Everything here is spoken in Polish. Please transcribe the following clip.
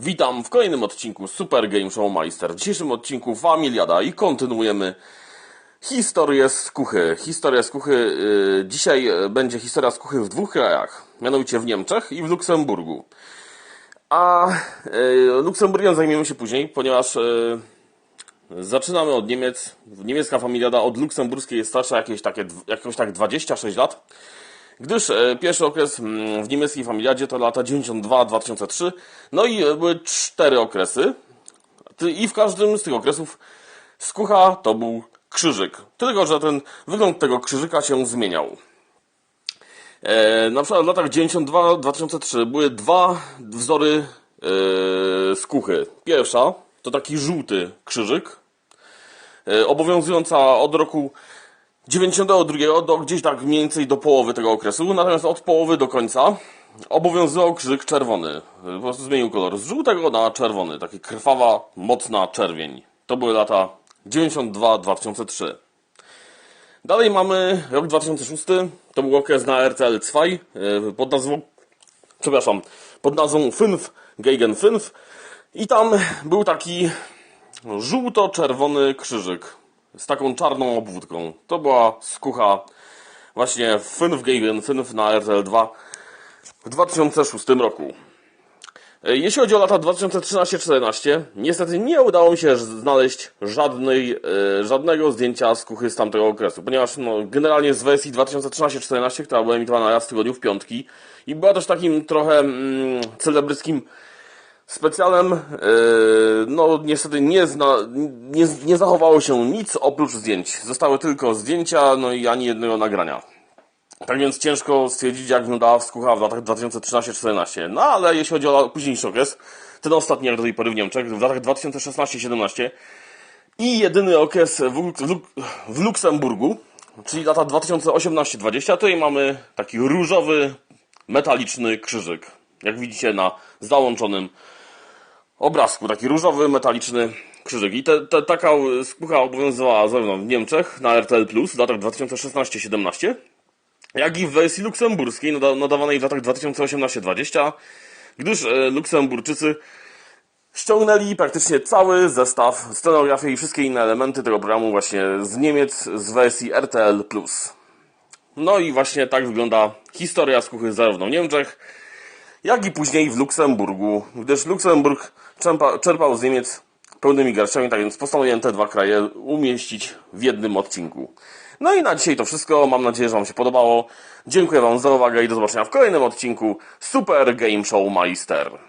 Witam w kolejnym odcinku Super Game Show Meister. W dzisiejszym odcinku Familiada i kontynuujemy historię z kuchy. Historia z kuchy. Yy, dzisiaj yy, będzie historia z kuchy w dwóch krajach. Mianowicie w Niemczech i w Luksemburgu. A yy, Luksemburgiem zajmiemy się później, ponieważ yy, zaczynamy od Niemiec. Niemiecka Familiada od luksemburskiej jest starsza jakieś takie, jakoś tak 26 lat. Gdyż e, pierwszy okres mm, w niemieckiej familiadzie to lata 92-2003, no i e, były cztery okresy. I w każdym z tych okresów skucha to był krzyżyk. Tylko, że ten wygląd tego krzyżyka się zmieniał. E, na przykład w latach 92-2003 były dwa wzory e, skuchy. Pierwsza to taki żółty krzyżyk, e, obowiązująca od roku 92 do gdzieś tak mniej więcej do połowy tego okresu, natomiast od połowy do końca obowiązywał krzyk czerwony. Po prostu zmienił kolor z żółtego na czerwony. Taki krwawa, mocna czerwień. To były lata 92-2003. Dalej mamy rok 2006. To był okres na RTL 2 yy, pod nazwą, przepraszam, pod nazwą Fünf gegen Fünf. I tam był taki żółto-czerwony krzyżyk z taką czarną obwódką. To była skucha właśnie Fünf gegen Fünf na RTL 2 w 2006 roku. E, Jeśli chodzi o lata 2013-14, niestety nie udało mi się znaleźć żadnej, e, żadnego zdjęcia z kuchy z tamtego okresu, ponieważ no, generalnie z wersji 2013-14, która była emitowana raz w tygodniu w piątki i była też takim trochę mm, celebryckim specjalem, e, no niestety nie, zna, nie, nie zachowało się nic oprócz zdjęć. Zostały tylko zdjęcia, no i ani jednego nagrania. Tak więc ciężko stwierdzić, jak wyglądała skucha w latach 2013-14. No ale jeśli chodzi o późniejszy okres, ten ostatni jak do tej pory w Niemczech, w latach 2016-17 i jedyny okres w, w, w Luksemburgu, czyli lata 2018-20, tutaj mamy taki różowy, metaliczny krzyżyk. Jak widzicie na załączonym obrazku, taki różowy, metaliczny krzyżyk. I te, te, taka skucha obowiązywała zarówno w Niemczech na RTL w latach 2016-17, jak i w wersji luksemburskiej nada- nadawanej w latach 2018-20, gdyż e, Luksemburczycy ściągnęli praktycznie cały zestaw, scenografię i wszystkie inne elementy tego programu właśnie z Niemiec z wersji RTL+. No i właśnie tak wygląda historia skuchy zarówno w Niemczech, jak i później w Luksemburgu, gdyż Luksemburg czerpa, czerpał z Niemiec pełnymi garściami, tak więc postanowiłem te dwa kraje umieścić w jednym odcinku. No i na dzisiaj to wszystko. Mam nadzieję, że Wam się podobało. Dziękuję Wam za uwagę i do zobaczenia w kolejnym odcinku Super Game Show Meister.